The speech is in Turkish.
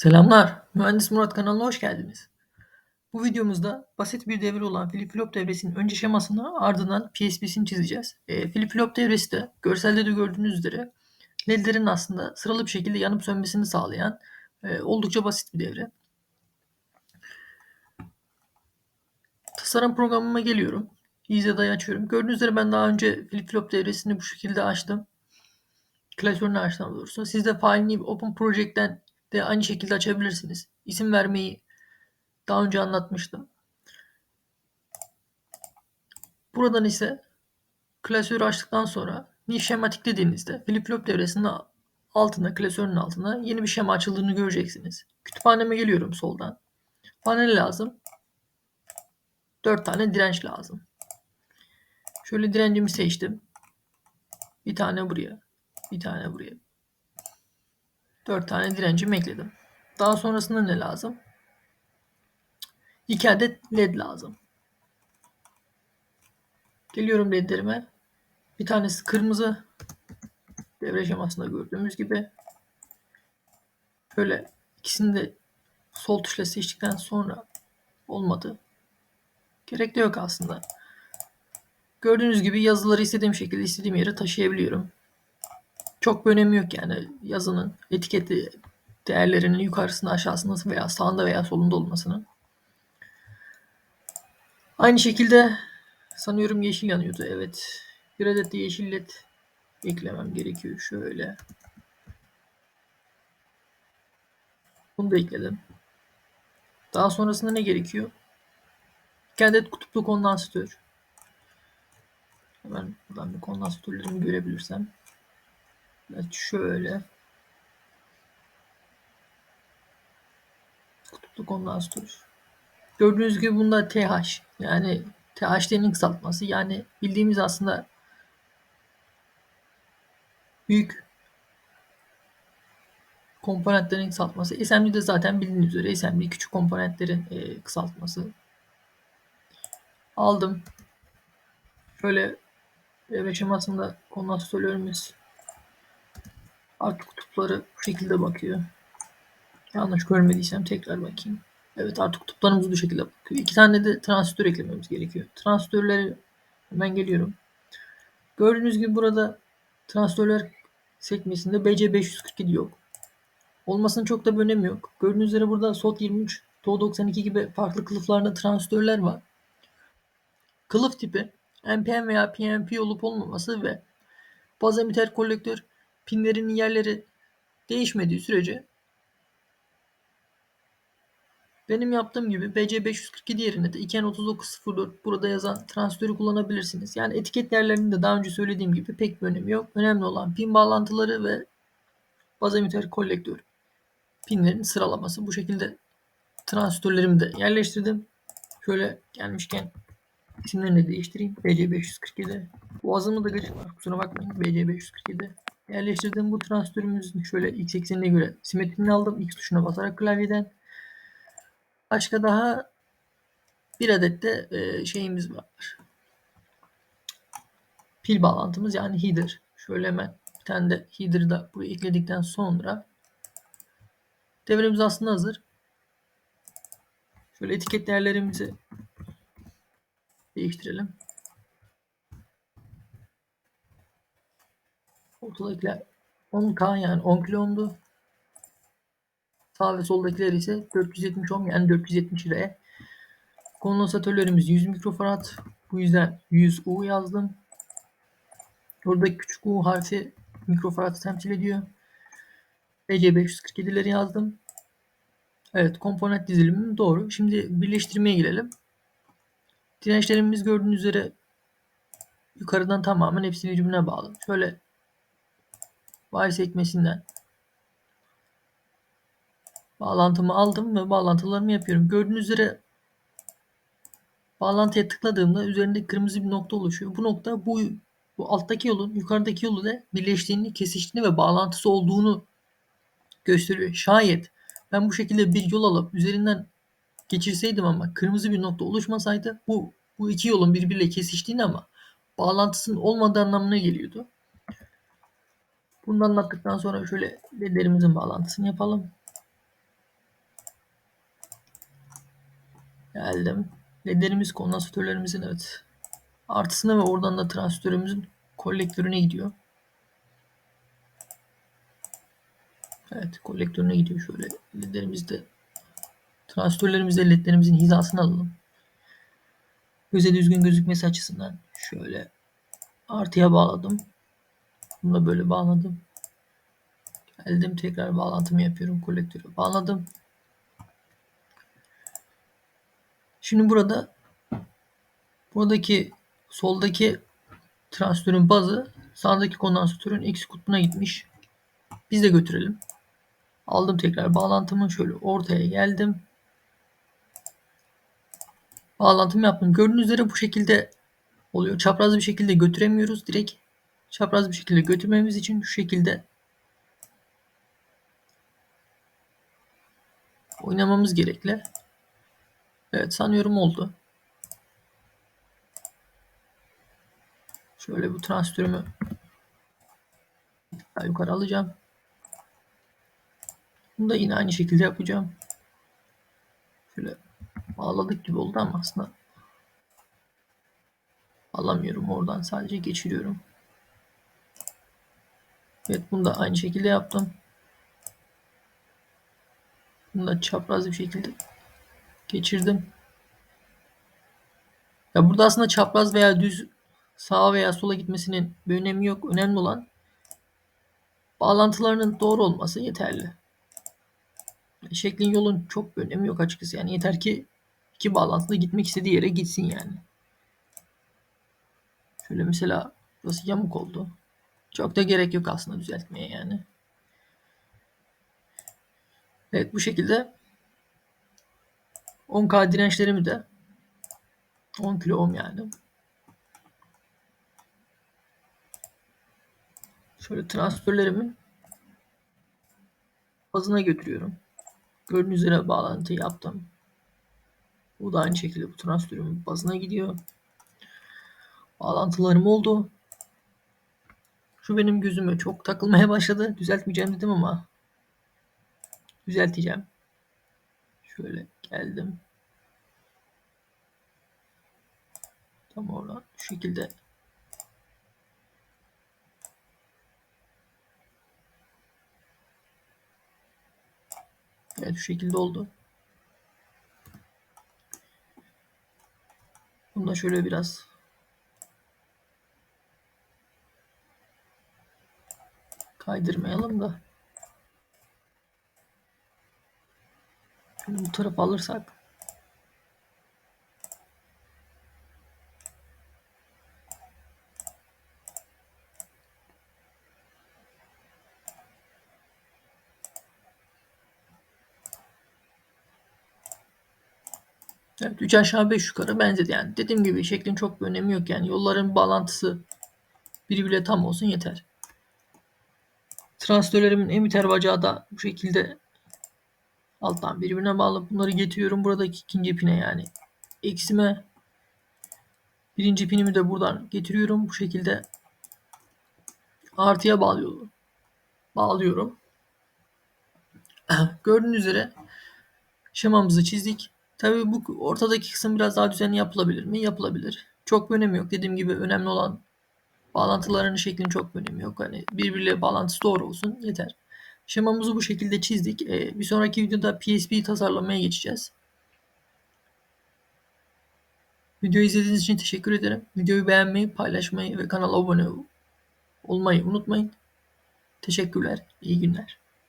Selamlar, Mühendis Murat kanalına hoş geldiniz. Bu videomuzda basit bir devre olan flip-flop devresinin önce şemasını ardından PSB'sini çizeceğiz. E, flip-flop devresi de görselde de gördüğünüz üzere ledlerin aslında sıralı bir şekilde yanıp sönmesini sağlayan e, oldukça basit bir devre. Tasarım programıma geliyorum. EasyDA'yı açıyorum. Gördüğünüz üzere ben daha önce flip-flop devresini bu şekilde açtım. Klasörünü açtım doğrusu. Siz de File Open Project'ten de aynı şekilde açabilirsiniz. İsim vermeyi daha önce anlatmıştım. Buradan ise klasörü açtıktan sonra New Schematic dediğinizde flip-flop devresinin altında, klasörün altında yeni bir şema açıldığını göreceksiniz. Kütüphaneme geliyorum soldan. Bana ne lazım? 4 tane direnç lazım. Şöyle direncimi seçtim. Bir tane buraya. Bir tane buraya. 4 tane direncimi ekledim. Daha sonrasında ne lazım? 2 adet led lazım. Geliyorum ledlerime. Bir tanesi kırmızı. Devre şemasında gördüğümüz gibi. Şöyle ikisini de sol tuşla seçtikten sonra olmadı. Gerek de yok aslında. Gördüğünüz gibi yazıları istediğim şekilde istediğim yere taşıyabiliyorum. Çok bir önemi yok yani yazının etiketi değerlerinin yukarısında aşağısında veya sağında veya solunda olmasının. Aynı şekilde sanıyorum yeşil yanıyordu. Evet. Bir adet de yeşil led eklemem gerekiyor. Şöyle. Bunu da ekledim. Daha sonrasında ne gerekiyor? Adet kutuplu kondansatör. Hemen buradan bir kondansatörlerimi görebilirsem. Evet şöyle. Kutuplu kondansatör. Gördüğünüz gibi bunda TH yani THD'nin kısaltması yani bildiğimiz aslında büyük komponentlerin kısaltması. SMD zaten bildiğiniz üzere SMD küçük komponentlerin e, kısaltması. Aldım. Şöyle devre şemasında kondansatörlerimiz artı kutupları bu şekilde bakıyor. Yanlış görmediysem tekrar bakayım. Evet artık kutuplarımız bu şekilde bakıyor. İki tane de transistör eklememiz gerekiyor. Transistörleri hemen geliyorum. Gördüğünüz gibi burada transistörler sekmesinde BC547 yok. Olmasının çok da bir önemi yok. Gördüğünüz üzere burada SOT23, TO92 gibi farklı kılıflarda transistörler var. Kılıf tipi NPN veya PNP olup olmaması ve baz emitter kolektör pinlerinin yerleri değişmediği sürece benim yaptığım gibi BC547 yerine de 2N3904 burada yazan transistörü kullanabilirsiniz. Yani etiket değerlerinin de daha önce söylediğim gibi pek bir önemi yok. Önemli olan pin bağlantıları ve baz emitter kolektör pinlerin sıralaması. Bu şekilde transistörlerimi de yerleştirdim. Şöyle gelmişken isimlerini de değiştireyim. BC547. Boğazımda da gıcık var. Kusura bakmayın. BC547. Yerleştirdiğim bu transistörümüzün şöyle x eksenine göre simetrini aldım. X tuşuna basarak klavyeden Başka daha bir adet de e, şeyimiz var. Pil bağlantımız yani header. Şöyle hemen bir tane de header'ı da buraya ekledikten sonra devremiz aslında hazır. Şöyle etiket değerlerimizi değiştirelim. Ortadakiler 10K yani 10 kilo ohmdu. Sağ ve soldakiler ise 470 ohm yani 470 R. Kondansatörlerimiz 100 mikrofarad. Bu yüzden 100 U yazdım. Buradaki küçük U harfi mikrofarad temsil ediyor. EC547'leri yazdım. Evet komponent dizilimim doğru. Şimdi birleştirmeye girelim. Dirençlerimiz gördüğünüz üzere yukarıdan tamamen hepsi birbirine bağlı. Şöyle Y sekmesinden Bağlantımı aldım ve bağlantılarımı yapıyorum. Gördüğünüz üzere bağlantıya tıkladığımda üzerinde kırmızı bir nokta oluşuyor. Bu nokta bu bu alttaki yolun yukarıdaki yolu da birleştiğini, kesiştiğini ve bağlantısı olduğunu gösteriyor. Şayet ben bu şekilde bir yol alıp üzerinden geçirseydim ama kırmızı bir nokta oluşmasaydı bu bu iki yolun birbiriyle kesiştiğini ama bağlantısının olmadığı anlamına geliyordu. Bunu anlattıktan sonra şöyle ledlerimizin bağlantısını yapalım. Geldim. Ledlerimiz kondansatörlerimizin evet artısına ve oradan da transistörümüzün kolektörüne gidiyor. Evet kolektörüne gidiyor şöyle ledlerimizde transistörlerimizde ledlerimizin hizasını alalım. Göze düzgün gözükmesi açısından şöyle artıya bağladım. Bunu da böyle bağladım. Geldim tekrar bağlantımı yapıyorum. Kolektöre bağladım. Şimdi burada buradaki soldaki transistörün bazı sağdaki kondansatörün X kutbuna gitmiş. Biz de götürelim. Aldım tekrar bağlantımı şöyle ortaya geldim. Bağlantımı yaptım. Gördüğünüz üzere bu şekilde oluyor. Çapraz bir şekilde götüremiyoruz. Direkt çapraz bir şekilde götürmemiz için şu şekilde oynamamız gerekli. Evet sanıyorum oldu. Şöyle bu transistörümü daha yukarı alacağım. Bunu da yine aynı şekilde yapacağım. Şöyle bağladık gibi oldu ama aslında alamıyorum oradan sadece geçiriyorum. Evet bunu da aynı şekilde yaptım. Bunu da çapraz bir şekilde geçirdim. Ya burada aslında çapraz veya düz sağa veya sola gitmesinin bir önemi yok. Önemli olan bağlantılarının doğru olması yeterli. Şeklin yolun çok bir önemi yok açıkçası. Yani yeter ki iki bağlantıda gitmek istediği yere gitsin yani. Şöyle mesela burası yamuk oldu. Çok da gerek yok aslında düzeltmeye yani. Evet bu şekilde 10K dirençlerimi de 10 kilo ohm yani. Şöyle transistörlerimin bazına götürüyorum. Gördüğünüz üzere bağlantı yaptım. Bu da aynı şekilde bu transistörün bazına gidiyor. Bağlantılarım oldu. Şu benim gözüme çok takılmaya başladı. Düzeltmeyeceğim dedim ama düzelteceğim. Şöyle geldim. Tam oradan şu şekilde Evet şu şekilde oldu. Bunu da şöyle biraz kaydırmayalım da. Şöyle bu tarafa alırsak. Evet 3 aşağı 5 yukarı benzedi yani. Dediğim gibi şeklin çok bir önemi yok yani. Yolların bağlantısı birbiriyle tam olsun yeter. Transistörlerimin emitter bacağı da bu şekilde alttan birbirine bağlı. Bunları getiriyorum buradaki ikinci pine yani. Eksime birinci pinimi de buradan getiriyorum. Bu şekilde artıya bağlıyorum. Bağlıyorum. Gördüğünüz üzere şemamızı çizdik. Tabii bu ortadaki kısım biraz daha düzenli yapılabilir mi? Yapılabilir. Çok bir önemi yok. Dediğim gibi önemli olan bağlantıların şeklinin çok önemi yok. Hani birbiriyle bağlantısı doğru olsun yeter. Şemamızı bu şekilde çizdik. Ee, bir sonraki videoda PSP tasarlamaya geçeceğiz. Videoyu izlediğiniz için teşekkür ederim. Videoyu beğenmeyi, paylaşmayı ve kanala abone olmayı unutmayın. Teşekkürler. İyi günler.